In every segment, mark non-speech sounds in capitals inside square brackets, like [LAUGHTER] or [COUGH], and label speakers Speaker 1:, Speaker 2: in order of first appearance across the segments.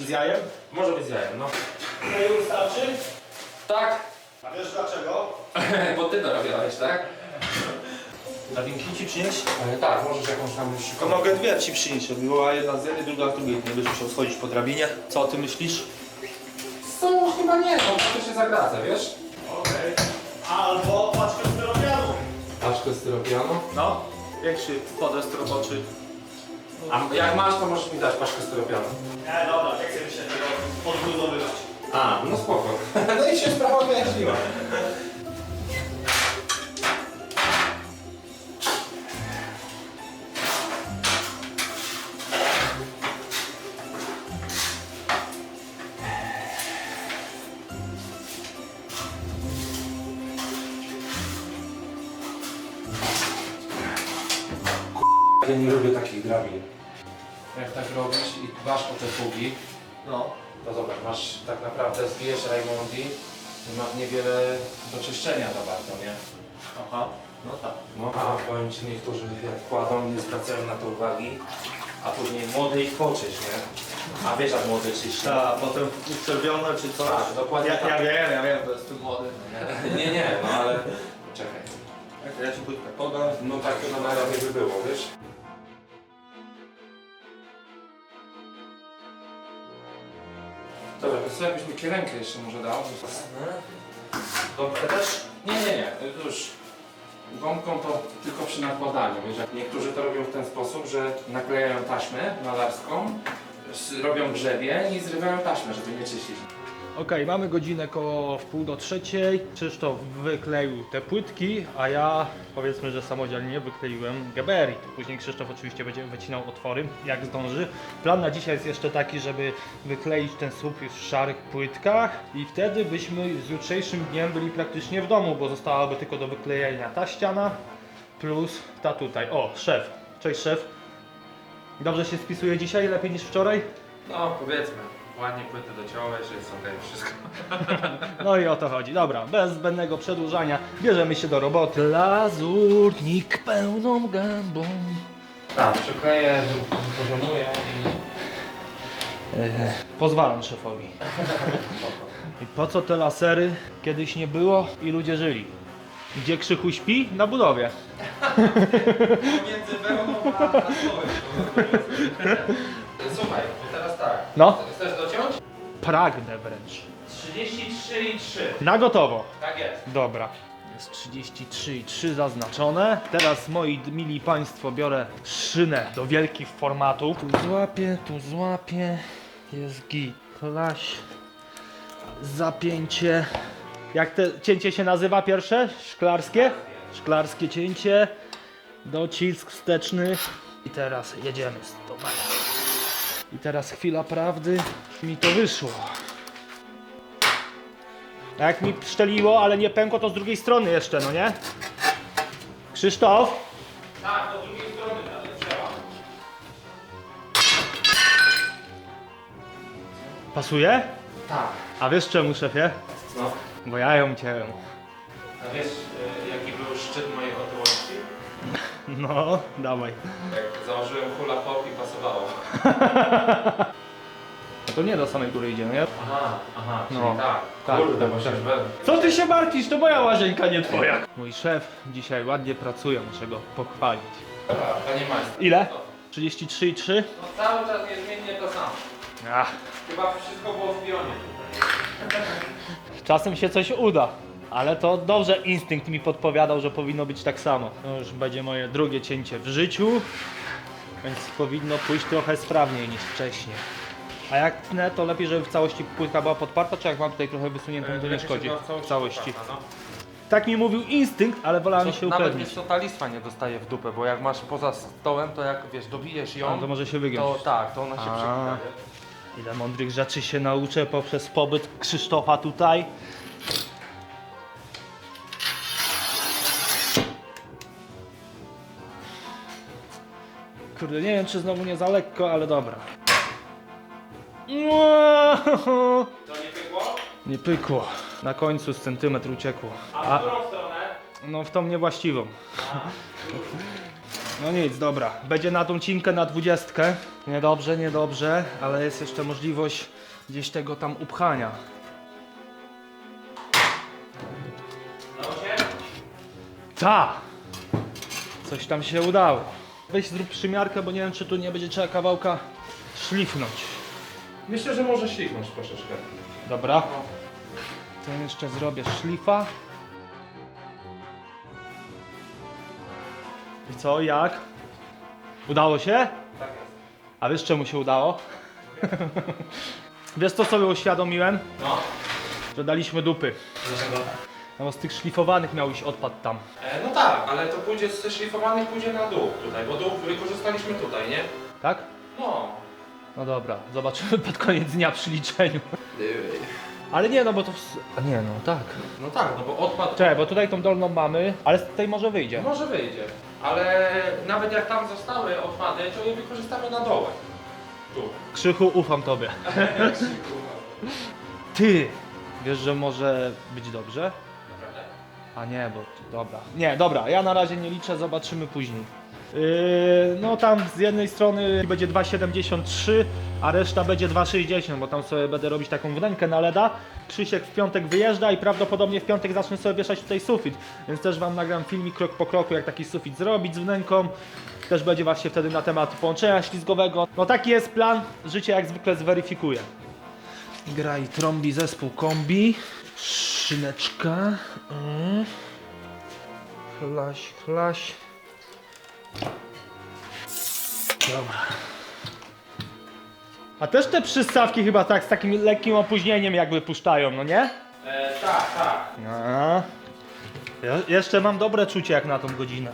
Speaker 1: Z jajem?
Speaker 2: Może być z jajem, no.
Speaker 1: Kleju wystarczy?
Speaker 2: Tak,
Speaker 1: A wiesz dlaczego? [LAUGHS]
Speaker 2: bo ty to robiłeś, tak?
Speaker 1: Drabinki ci przynieść?
Speaker 2: E, tak, możesz jakąś tam już
Speaker 1: To mogę dwie ci przynieść, żeby była jedna z jednej, druga z drugiej. Nie będziesz musiał schodzić po drabinie. Co o tym myślisz?
Speaker 2: Co? Chyba nie, no to się zagradza, wiesz?
Speaker 1: Okej. Albo paczkę styropianu.
Speaker 2: Paczkę styropianu.
Speaker 1: No, większy podest roboczy.
Speaker 2: A jak masz, to możesz mi dać paczkę styropianu.
Speaker 1: Nie, dobra, nie chcę mi się tego podbudowywać.
Speaker 2: A, no spoko. No i się sprawa wyjaśniła. Ja nie lubię takich drabin. Jak tak robisz i dbasz o te fugi,
Speaker 1: No.
Speaker 2: to zobacz, masz tak naprawdę zbijesz Raimondi i masz niewiele do czyszczenia za bardzo, nie?
Speaker 1: Aha. No tak.
Speaker 2: No a powiem Ci, niektórzy jak kładą nie zwracają na to uwagi, a później młody ich poczysz, nie? A wiesz jak młody czyści?
Speaker 1: Ta, potem uczerwione czy coś.
Speaker 2: Tak, dokładnie
Speaker 1: Ja,
Speaker 2: tak.
Speaker 1: ja wiem, ja wiem, to jest tu młody. [LAUGHS]
Speaker 2: Nie, nie, no ale czekaj.
Speaker 1: Jak ja ci płytkę podam.
Speaker 2: No tak to najlepiej by było, wiesz? Dobra, to sobie byś mi kierenkę jeszcze może dał. Gąbkę też? Nie, nie, nie, już. Gąbką to tylko przy nakładaniu. Wiesz, jak niektórzy to robią w ten sposób, że naklejają taśmę malarską, robią grzebień i zrywają taśmę, żeby nie czyścić.
Speaker 1: Okej, mamy godzinę koło w pół do trzeciej. Krzysztof wykleił te płytki, a ja powiedzmy, że samodzielnie wykleiłem geberit. Później Krzysztof oczywiście będzie wycinał otwory, jak zdąży. Plan na dzisiaj jest jeszcze taki, żeby wykleić ten słup w szarych płytkach i wtedy byśmy z jutrzejszym dniem byli praktycznie w domu, bo zostałaby tylko do wyklejenia ta ściana plus ta tutaj. O, szef. Cześć szef. Dobrze się spisuje dzisiaj, lepiej niż wczoraj?
Speaker 2: No, powiedzmy. Ładnie płyty dociąłeś, że jest okej wszystko. [LAUGHS]
Speaker 1: No i o to chodzi. Dobra, bez zbędnego przedłużania bierzemy się do roboty. Lazurnik pełną gębą.
Speaker 2: Tak, przykleję, poziomuję i...
Speaker 1: E, pozwalam szefowi. [LAUGHS] I po co te lasery kiedyś nie było i ludzie żyli? Gdzie Krzychu śpi? Na budowie. [LAUGHS]
Speaker 2: Między wełną a słowem. Słuchaj, teraz tak.
Speaker 1: No.
Speaker 2: Chcesz dociąć?
Speaker 1: Pragnę wręcz.
Speaker 2: 33 i 3.
Speaker 1: Na gotowo.
Speaker 2: Tak jest.
Speaker 1: Dobra. Jest 33 i 3 zaznaczone. Teraz moi mili Państwo biorę szynę do wielkich formatów. Tu złapię, tu złapię. Jest git. Klaś. Zapięcie. Jak te cięcie się nazywa pierwsze? Szklarskie? Szklarskie cięcie. Docisk wsteczny. I teraz jedziemy z towarem. I teraz chwila prawdy. Mi to wyszło. A jak mi szczeliło, ale nie pękło, to z drugiej strony jeszcze, no nie? Krzysztof?
Speaker 2: Tak, do drugiej strony ale trzeba.
Speaker 1: Pasuje?
Speaker 2: Tak.
Speaker 1: A wiesz czemu, szefie?
Speaker 2: No.
Speaker 1: Bo ja ją cięłem.
Speaker 2: A wiesz, y, jaki był szczyt mojej?
Speaker 1: No, dawaj.
Speaker 2: Jak założyłem hula hop i pasowało. [LAUGHS]
Speaker 1: No to nie do samej góry idzie, no nie?
Speaker 2: Aha, aha, czyli
Speaker 1: No.
Speaker 2: tak.
Speaker 1: Tak,
Speaker 2: Kurde,
Speaker 1: tak,
Speaker 2: bo się
Speaker 1: tak.
Speaker 2: we-
Speaker 1: Co ty się martwisz? To moja łazienka, nie twoja. Mój szef dzisiaj ładnie pracuje, muszę go pochwalić.
Speaker 2: Dobra, Panie majstrze.
Speaker 1: Ile?
Speaker 2: No,
Speaker 1: 33,3?
Speaker 2: no cały czas niezmiennie to samo.
Speaker 1: Ach,
Speaker 2: Chyba wszystko było w pionie
Speaker 1: czasem się coś uda. Ale to dobrze instynkt mi podpowiadał, że powinno być tak samo. To już będzie moje drugie cięcie w życiu, więc powinno pójść trochę sprawniej niż wcześniej. A jak tnę, to lepiej, żeby w całości płytka była podparta, czy jak mam tutaj trochę wysuniętą, to nie szkodzi? W całości. Tak mi mówił instynkt, ale wolałem się
Speaker 3: Nawet
Speaker 1: upewnić.
Speaker 3: wiesz co, ta listwa nie dostaje w dupę, bo jak masz poza stołem, to jak wiesz, dobijesz
Speaker 1: A,
Speaker 3: ją,
Speaker 1: to może się
Speaker 3: to
Speaker 1: wygiąć.
Speaker 3: tak, to ona się
Speaker 1: A.
Speaker 3: przykleja.
Speaker 1: Ile mądrych rzeczy się nauczę poprzez pobyt Krzysztofa tutaj. Kurde, nie wiem czy znowu nie za lekko, ale dobra.
Speaker 2: To nie pykło?
Speaker 1: Nie pykło. Na końcu z centymetr uciekło.
Speaker 2: A w którą stronę?
Speaker 1: No w tą niewłaściwą. No nic, dobra. Będzie na tą cinkę na dwudziestkę. Niedobrze, niedobrze, ale jest jeszcze możliwość gdzieś tego tam upchania. Ta! Coś tam się udało. Weź zrób przymiarkę, bo nie wiem czy tu nie będzie trzeba kawałka szlifnąć.
Speaker 2: Myślę, że może ślignąć troszeczkę.
Speaker 1: Dobra. To jeszcze zrobię szlifa. I co, jak? Udało się?
Speaker 2: Tak jest.
Speaker 1: A wiesz czemu się udało? [LAUGHS] wiesz co sobie uświadomiłem?
Speaker 2: No.
Speaker 1: Że daliśmy dupy.
Speaker 2: Dlaczego?
Speaker 1: No bo z tych szlifowanych miał iść odpad tam.
Speaker 2: E, no tak, ale to pójdzie ze szlifowanych pójdzie na dół tutaj, bo dół wykorzystaliśmy tutaj, nie?
Speaker 1: Tak?
Speaker 2: No.
Speaker 1: No dobra, zobaczymy pod koniec dnia przy liczeniu. Ale nie, no bo to... w- A nie, no tak.
Speaker 2: No tak, no bo odpad
Speaker 1: Czekaj, bo tutaj tą dolną mamy, ale z tej może wyjdzie.
Speaker 2: może wyjdzie. Ale nawet jak tam zostały odpady, to je wykorzystamy na dole. Tu.
Speaker 1: Krzychu, ufam tobie. [LAUGHS] Ty! Wiesz, że może być dobrze? A nie, bo dobra. Nie, dobra, ja na razie nie liczę, zobaczymy później. Yy, no tam z jednej strony będzie 2,73, a reszta będzie 2,60, bo tam sobie będę robić taką wnękę na LEDa. Krzysiek w piątek wyjeżdża i prawdopodobnie w piątek zacznę sobie wieszać tutaj sufit, więc też wam nagram filmik krok po kroku, jak taki sufit zrobić z wnęką. Też będzie właśnie wtedy na temat połączenia ślizgowego. No taki jest plan, życie jak zwykle zweryfikuję. Gra i trąbi zespół kombi. Szyneczka. Mm. Chlaś, chlaś. Dobra. A też te przystawki chyba tak z takim lekkim opóźnieniem jakby puszczają, no nie?
Speaker 2: E, tak, tak.
Speaker 1: No. Ja, jeszcze mam dobre czucie jak na tą godzinę.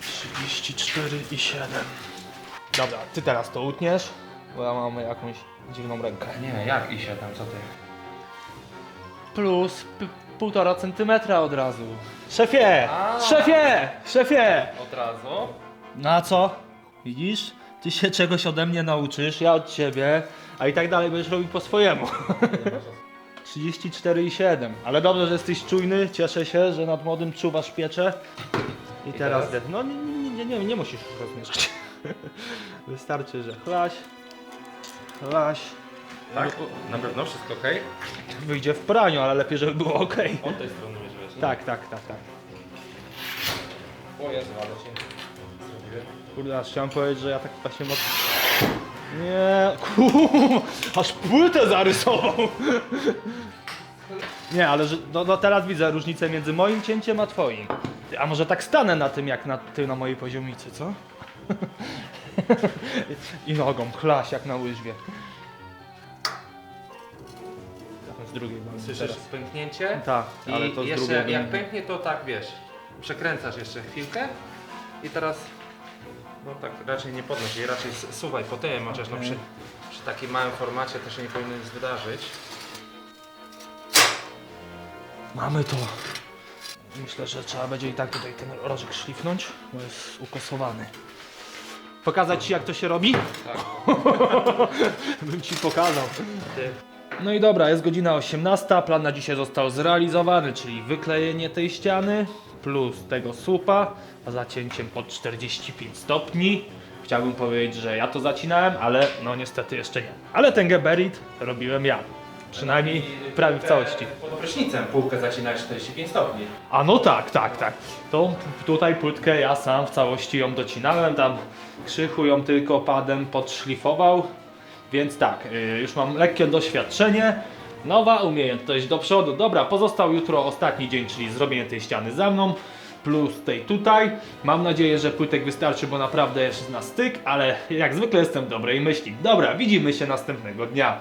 Speaker 1: 34 i 7. Dobra, ty teraz to utniesz, bo ja mam jakąś dziwną rękę.
Speaker 2: Nie, jak i 7, co ty?
Speaker 1: Plus p- półtora centymetra od razu. Szefie!
Speaker 2: A.
Speaker 1: Szefie! Szefie!
Speaker 2: Od razu?
Speaker 1: Na co? Widzisz? Ty się czegoś ode mnie nauczysz, ja od ciebie, a i tak dalej będziesz robił po swojemu. [LAUGHS] 34,7. Ale dobrze, że jesteś czujny, cieszę się, że nad młodym czuwasz pieczę. I, teraz,
Speaker 2: teraz?
Speaker 1: No nie, nie, nie, nie, nie musisz już rozmieszać. [LAUGHS] Wystarczy, że chlaś, chlaś.
Speaker 2: Tak? Na pewno wszystko ok?
Speaker 1: Wyjdzie w praniu, ale lepiej, żeby było ok.
Speaker 2: Od tej strony mierzyłeś, nie?
Speaker 1: Tak, tak, tak, tak.
Speaker 2: O Jezu, ale się zrobiłem.
Speaker 1: Kurde, aż chciałem powiedzieć, że ja tak właśnie mocno... Nie, kurwa, aż płytę zarysował. Nie, ale że, no, no teraz widzę różnicę między moim cięciem a twoim. A może tak stanę na tym, jak na, ty na mojej poziomicy, co? I nogą, chlaś jak na łyżwie. Z drugiej mamy
Speaker 2: Słyszysz
Speaker 1: teraz.
Speaker 2: pęknięcie?
Speaker 1: Tak, ale
Speaker 2: I
Speaker 1: to z
Speaker 2: jeszcze
Speaker 1: drugiej
Speaker 2: jak pęknie to tak wiesz, przekręcasz jeszcze chwilkę i teraz no tak raczej nie podnoś jej, raczej s- suwaj po tym, chociaż no przy, przy takim małym formacie to się nie powinno nic wydarzyć.
Speaker 1: Mamy to. Myślę, że trzeba będzie i tak tutaj ten rożek szlifnąć, bo jest ukosowany. Pokazać Ci jak to się robi?
Speaker 2: Tak. [LAUGHS]
Speaker 1: Bym Ci pokazał. No i dobra, jest godzina 18, plan na dzisiaj został zrealizowany, czyli wyklejenie tej ściany plus tego słupa a zacięciem pod 45 stopni. Chciałbym powiedzieć, że ja to zacinałem, ale no niestety jeszcze nie. Ale ten geberit robiłem ja. Przynajmniej prawie w całości.
Speaker 2: Pod prysznicem półkę zacinałeś 45 stopni.
Speaker 1: A no tak, tak, tak. P- tutaj płytkę ja sam w całości ją docinałem, tam krzychu ją tylko padem podszlifował. Więc tak, y, już mam lekkie doświadczenie. Nowa umiejętność do przodu. Dobra, pozostał jutro ostatni dzień, czyli zrobienie tej ściany za mną. Plus tej tutaj. Mam nadzieję, że płytek wystarczy, bo naprawdę jest na styk, ale jak zwykle jestem dobrej myśli. Dobra, widzimy się następnego dnia.